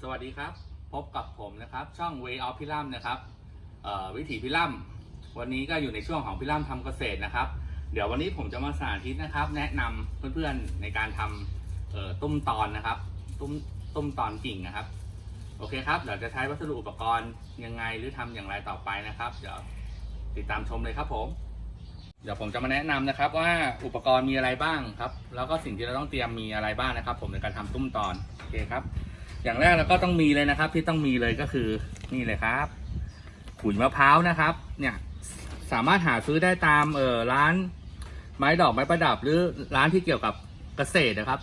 สวัสดีครับ พบกับผมนะครับ ช่อง Way of พิลัมนะครับวิถีพิลัมวันนี้ก็อยู่ในช่วงของพิลัมทำเกษตรนะครับ เดี๋ยววันนี้ผมจะมาสาธิตนะครับ แนะนำเพื่อนๆในการทำตุ้มตอนนะครับ ตุ้มตุ้มตอนกิ่งนะครับ โอเคครับเดี๋ยวจะใช้วัสดุอุปกรณ์ยังไงหรือทำอย่างไรต่อไปนะครับ เดี๋ยวติดตามชมเลยครับผม เดี๋ยวผมจะมาแนะนำนะครับว่าอุปกรณ์มีอะไรบ้างครับ แล้วก็สิ่งที่เราต้องเตรียมมีอะไรบ้างนะครับ ผมในการทำตุ้มตอนโอเคครับ อย่างแรกเราก็ต้องมีเลยนะครับ ที่ต้องมีเลยก็คือนี่เลยครับขุยมะพร้าวนะครับ เนี่ยสามารถหาซื้อได้ตามเออร้านไม้ดอกไม้ประดับ หรือร้านที่เกี่ยวกับเกษตรนะครับ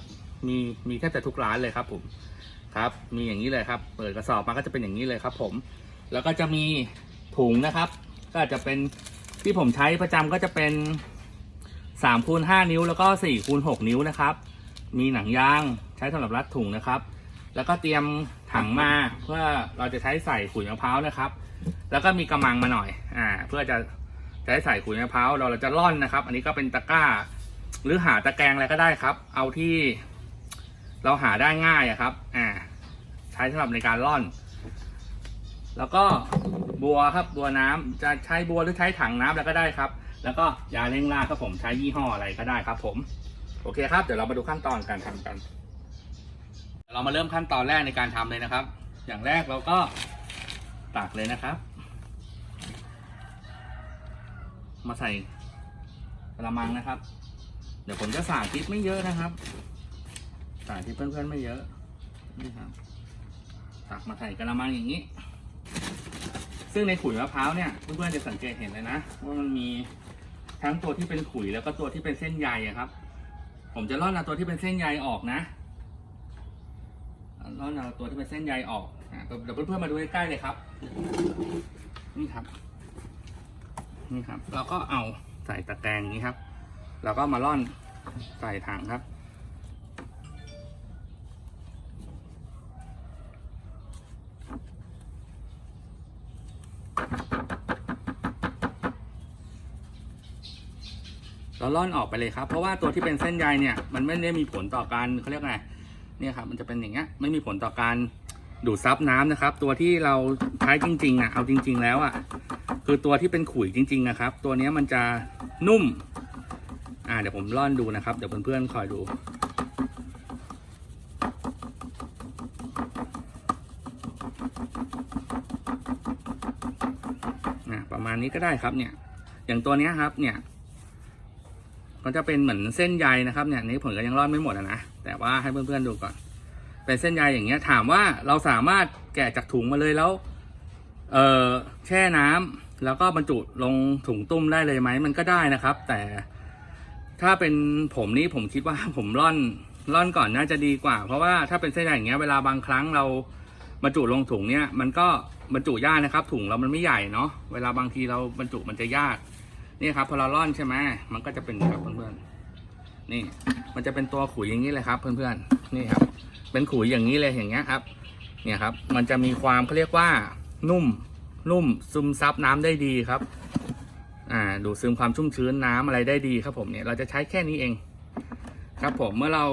มีมีแทบจะทุกร้านเลยครับ ผมครับ มีอย่างนี้เลยครับ เปิดกระสอบมาก็จะเป็นอย่างนี้เลยครับ ผม แล้วก็จะมีถุงนะครับ ก็จจะเป็นที่ผมใช้ประจำก็จะเป็นสามคูณห้านิ้ว แล้วก็สี่คูณหกนิ้วนะครับ มีหนังยางใช้สำหรับรัดถุงนะครับ แล้วก็เตรียมถังมาเพื่อเราจะใช้ใส่ขุยมะพร้าวนะครับ แล้วก็มีกระมังมาหน่อยอ่าเพื่อจะจะใช้ใส่ขุยมะพร้าวเราเราจะร่อนนะครับ อันนี้ก็เป็นตะกร้า หรือหาตะแกรงอะไรก็ได้ครับ เอาที่เราหาได้ง่ายครับอ่าใช้สำหรับในการร่อน แล้วก็บัวครับบัวน้ำจะใช้บัวหรือใช้ถังน้ำแล้วก็ได้ครับ แล้วก็ยาเร่งรากครับผมใช้ยี่ห้ออะไรก็ได้ครับ ผม โอเคครับ เดี๋ยวเรามาดูขั้นตอนการทำกัน เรามาเริ่มขั้นตอนแรกในการทำเลยนะครับ อย่างแรกเราก็ตักเลยนะครับ มาใส่กระมังนะครับ เดี๋ยวผมจะสาธิตไม่เยอะนะครับสาธิตเพื่อนๆไม่เยอะนี่ครับตักมาใส่กระมังอย่างนี้ ซึ่งในขุยมะพร้าวเนี่ยเพื่อนๆจะสังเกตเห็นเลยนะว่ามันมีทั้งตัวที่เป็นขุยแล้วก็ตัวที่เป็นเส้นใยอะครับ ผมจะร่อนเอาตัวที่เป็นเส้นใยออกนะ ร่อนเอาตัวที่เป็นเส้นใยออกอะเดี๋ยวเพื่อนๆมาดูใกล้ๆเลยครับ นี่ครับ นี่ครับ เราก็เอาใส่ตะแกรงอย่างนี้ครับ แล้วก็มาร่อนใส่ถังครับ เราล่อนออกไปเลยครับ เพราะว่าตัวที่เป็นเส้นใยเนี่ย มันไม่ได้มีผลต่อการเขาเรียกไง เนี่ยครับมันจะเป็นอย่างเงี้ยไม่มีผลต่อการดูดซับน้ำนะครับ ตัวที่เราใช้จริงๆอะเอาจริง ๆ แล้วอะคือตัวที่เป็นขุยจริง ๆ นะครับ ตัวนี้มันจะนุ่ม อ่าเดี๋ยวผมล่อนดูนะครับ เดี๋ยวเพื่อนๆคอยดูนะประมาณนี้ก็ได้ครับเนี่ย อย่างตัวนี้ครับเนี่ยมันจะเป็นเหมือนเส้นใยนะครับเนี่ยนี่ผมก็ยังร่อนไม่หมดอะนะ แต่ว่าให้เพื่อนๆดูก่อน เป็นเส้นใยอย่างเงี้ย ถามว่าเราสามารถแกะจากถุงมาเลยแล้ว เออแช่น้ำแล้วก็บรรจุลงถุงตุ้มได้เลยไหมมันก็ได้นะครับ แต่ถ้าเป็นผมนี่ผมคิดว่าผมร่อนร่อนก่อนน่าจะดีกว่า เพราะว่าถ้าเป็นเส้นใยอย่างเงี้ยเวลาบางครั้งเราบรรจุลงถุงเนี่ยมันก็บรรจุยากนะครับ ถุงเรามันไม่ใหญ่เนาะเวลาบางทีเราบรรจุมันจะยากนี่ครับพอเราร่อนใช่ไหมมันก็จะเป็นครับเพื่อนๆ นี่ มันจะเป็นตัวขุยอย่างนี้เลยครับ เพื่อนๆนี่ครับ เป็นขุยอย่างนี้เลยอย่างเงี้ยครับ เนี่ยครับ มันจะมีความเขาเรียกว่านุ่มนุ่มซึมซับน้ำได้ดีครับ อ่า ดูดซึมความชุ่มชื้นน้ำอะไรได้ดีครับผมเนี่ยเราจะใช้แค่นี้เอง ครับผมเมื่อเรา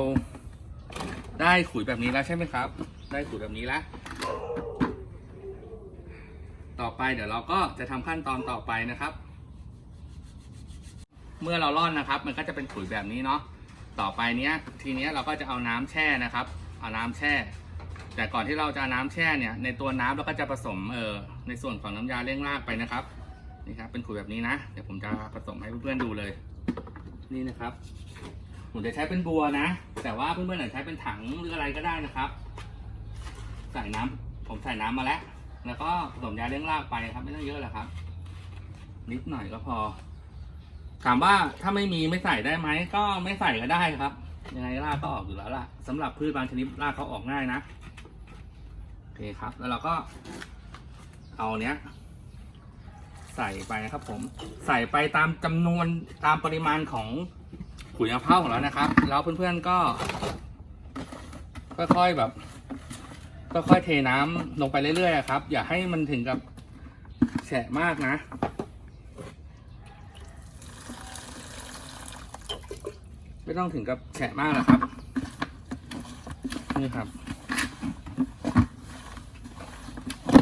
ได้ขุยแบบนี้แล้วใช่ไหมครับ ได้ขุยแบบนี้แล้วต่อไปเดี๋ยวเราก็จะทำขั้นตอนต่อไปนะครับ เมื่อเราร่อนนะครับ มันก็จะเป็นขุยแบบนี้เนาะต่อไปเนี้ยทีเนี้ยเราก็จะเอาน้ำแช่นะครับ เอาน้ำแช่ แต่ก่อนที่เราจะาน้ำแช่เนี่ยในตัวน้ำเราก็จะผสมเอ่อในส่วนของน้ำยาเร่งรากไปนะครับนี่ครับเป็นขุยแบบนี้นะเดี๋ยวผมจะผสมให้เพื่อนๆดูเลย นี่นะครับผมจะใช้เป็นบัวนะ แต่ว่าเพื่อนๆอาจจะใช้เป็นถังหรืออะไรก็ได้นะครับ ใส่น้ำผมใส่น้ำมาแล้ว แล้วก็ผสมยาเร่งรากไปครับ ไม่ต้องเยอะหรอกครับ นิดหน่อยก็พอ ถามว่าถ้าไม่มีไม่ใส่ได้ไหมก็ไม่ใส่ก็ได้ครับ ยังไงรากก็ออกอยู่แล้วล่ะสำหรับพืชบางชนิดรากเขาออกง่ายนะโอเคครับ แล้วเราก็ เอาเนี้ย ใส่ไปนะครับ ผม ใส่ไปตามจำนวนตามปริมาณของขุยมะพร้าวของเรานะครับ แล้วเพื่อนๆก็ ค่อยๆแบบค่อยๆเทน้ำลงไปเรื่อยๆครับ อย่าให้มันถึงกับแฉะมากนะ ไม่ต้องถึงกับแฉะมากหรอกครับ นี่ครับ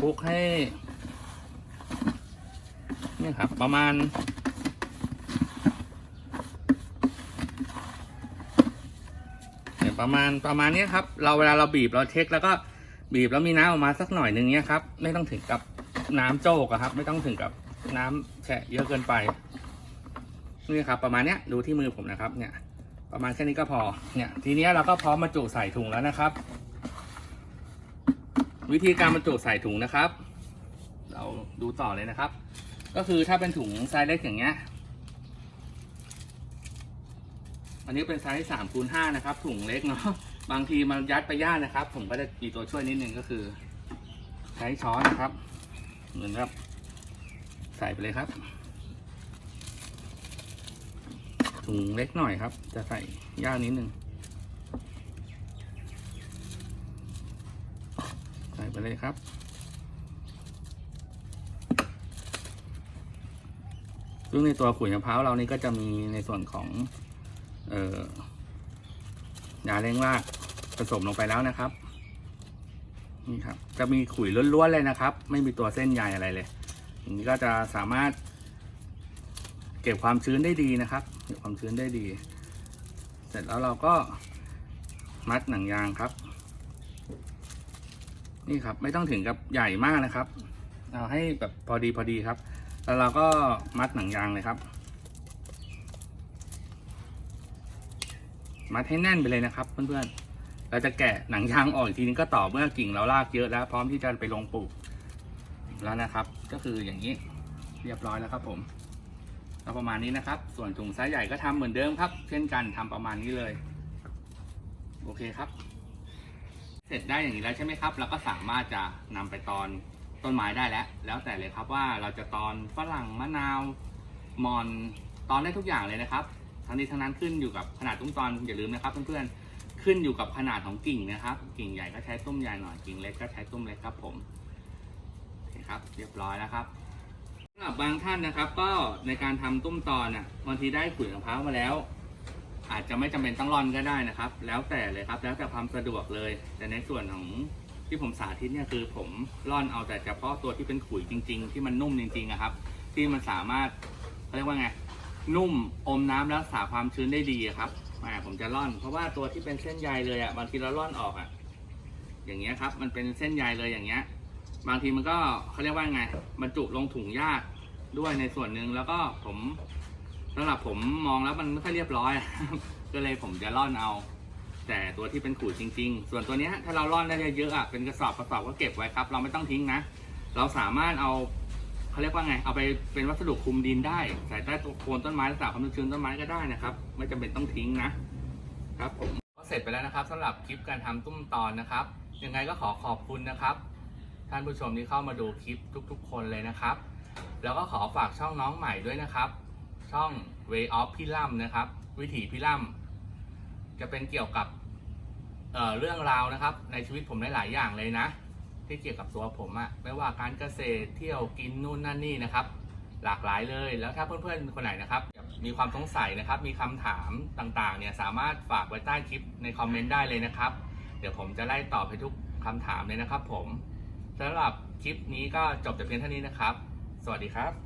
บุกให้ นี่ครับ ประมาณเนี่ยประมาณประมาณนี้ครับ เราเวลาเราบีบเราเช็คแล้วก็บีบแล้วมีน้ำออกมาสักหน่อยหนึ่งเนี้ยครับ ไม่ต้องถึงกับน้ำโจกครับ ไม่ต้องถึงกับน้ำแฉะเยอะเกินไป นี่ครับ ประมาณเนี้ยดูที่มือผมนะครับเนี่ย ประมาณแค่นี้ก็พอ เนี่ย ทีนี้เราก็พร้อมบรรจุใส่ถุงแล้วนะครับ วิธีการบรรจุใส่ถุงนะครับ เราดูต่อเลยนะครับ ก็คือถ้าเป็นถุงไซส์เล็กอย่างเงี้ย อันนี้เป็นไซส์สามคูณห้านะครับ ถุงเล็กเนาะ บางทีมันยัดไปยากนะครับ ผมก็จะมีตัวช่วยนิดนึงก็คือ ใช้ช้อนนะครับ เหมือนครับ ใส่ไปเลยครับ ถุงเล็กหน่อยครับ จะใส่ยากนิดนึงใส่ไปเลยครับ ซึ่งในตัวขุยมะพร้าวเรานี่ก็จะมีในส่วนของเอ่อยาเร่งรากผสมลงไปแล้วนะครับ นี่ครับ จะมีขุยล้วนๆเลยนะครับ ไม่มีตัวเส้นใยอะไรเลยอย่างนี้ก็จะสามารถ ก็บความชื้นได้ดีนะครับ เก็บความชื้นได้ดี เสร็จแล้วเราก็มัดหนังยางครับ นี่ครับไม่ต้องถึงกับใหญ่มากนะครับ เอาให้แบบพอดีพอดีครับ แล้วเราก็มัดหนังยางเลยครับ มัดให้แน่นไปเลยนะครับ เพื่อนๆ เราจะแกะหนังยางออกอีกทีนึงก็ต่อเมื่อกิ่งเราลากเยอะแล้ว พร้อมที่จะไปลงปลูกแล้วนะครับ ก็คืออย่างนี้เรียบร้อยแล้วครับผม ก็ประมาณนี้นะครับ ส่วนถุงไซส์ใหญ่ก็ทำเหมือนเดิมครับ เช่นกันทำประมาณนี้เลย โอเคครับ เสร็จได้อย่างนี้แล้วใช่ไหมครับ เราก็สามารถจะนำไปตอนต้นไม้ได้แล้ว แล้วแต่เลยครับว่าเราจะตอนฝรั่งมะนาวมอนตอนได้ทุกอย่างเลยนะครับ ทั้งนี้ทั้งนั้นขึ้นอยู่กับขนาดตุ้มตอนอย่าลืมนะครับเพื่อนๆ ขึ้นอยู่กับขนาดของกิ่งนะครับ กิ่งใหญ่ก็ใช้ตุ้มใหญ่หน่อย กิ่งเล็กก็ใช้ตุ้มเล็กครับผมโอเคครับ เรียบร้อยแล้วครับ สำหรับบางท่านนะครับก็ในการทำตุ้มตอนอะบางทีได้ขุยมะพร้าวมาแล้ว อาจจะไม่จำเป็นต้องร่อนก็ได้นะครับ แล้วแต่เลยครับแล้วแต่ความสะดวกเลย แต่ในส่วนของที่ผมสาธิตเนี่ยคือผมร่อนเอาแต่เฉพาะตัวที่เป็นขุยจริง ๆ ที่มันนุ่มจริงๆอะครับ ที่มันสามารถเขาเรียกว่าไงนุ่มอมน้ำแล้วรักษาความชื้นได้ดีครับอ่าผมจะร่อน เพราะว่าตัวที่เป็นเส้นใยเลยอะบางทีเราร่อนออกอะอย่างเงี้ยครับ มันเป็นเส้นใยเลยอย่างเงี้ย บางทีมันก็เขาเรียกว่าไงบรรจุลงถุงยากด้วยในส่วนหนึ่งแล้วก็ผมสำหรับผมมองแล้วมันไม่ค่อยเรียบร้อย ก็เลยผมจะร่อนเอา แต่ตัวที่เป็นขูดจริง ๆ ส่วนตัวนี้ถ้าเราร่อนได้เยอะๆอะเป็นกระสอบกระสอบก็เก็บไว้ครับ เราไม่ต้องทิ้งนะ เราสามารถเอาเขาเรียกว่าไง เอาไปเป็นวัสดุคุมดินได้ ใส่ใต้ตโคนต้นไม้รักษาความชื้นต้นไม้ก็ได้นะครับ ไม่จำเป็นต้องทิ้งนะครับผมก็เสร็จไปแล้วนะครับสำหรับคลิปการทำตุ้มตอนนะครับยังไงก็ขอขอบคุณนะครับ ท่านผู้ชมที่เข้ามาดูคลิปทุกๆ คนเลยนะครับ แล้วก็ขอฝากช่องน้องใหม่ด้วยนะครับ ช่อง Way of พี่ล่ำนะครับ วิถีพี่ล่ำจะเป็นเกี่ยวกับเเรื่องราวนะครับ ในชีวิตผมหลายๆอย่างเลยนะ ที่เกี่ยวกับตัวผมอะไม่ว่าการเกษตรเที่ยวกินนู่นนั่นนี่นะครับ หลากหลายเลยแล้วถ้าเพื่อนๆคนไหนนะครับ มีความสงสัยนะครับ มีคำถามต่างๆเนี่ยสามารถฝากไว้ใต้คลิปในคอมเมนต์ได้เลยนะครับ เดี๋ยวผมจะไล่ตอบให้ทุกคำถามเลยนะครับ ผม สำหรับคลิปนี้ก็จบแต่เพียงเท่านี้นะครับ สวัสดีครับ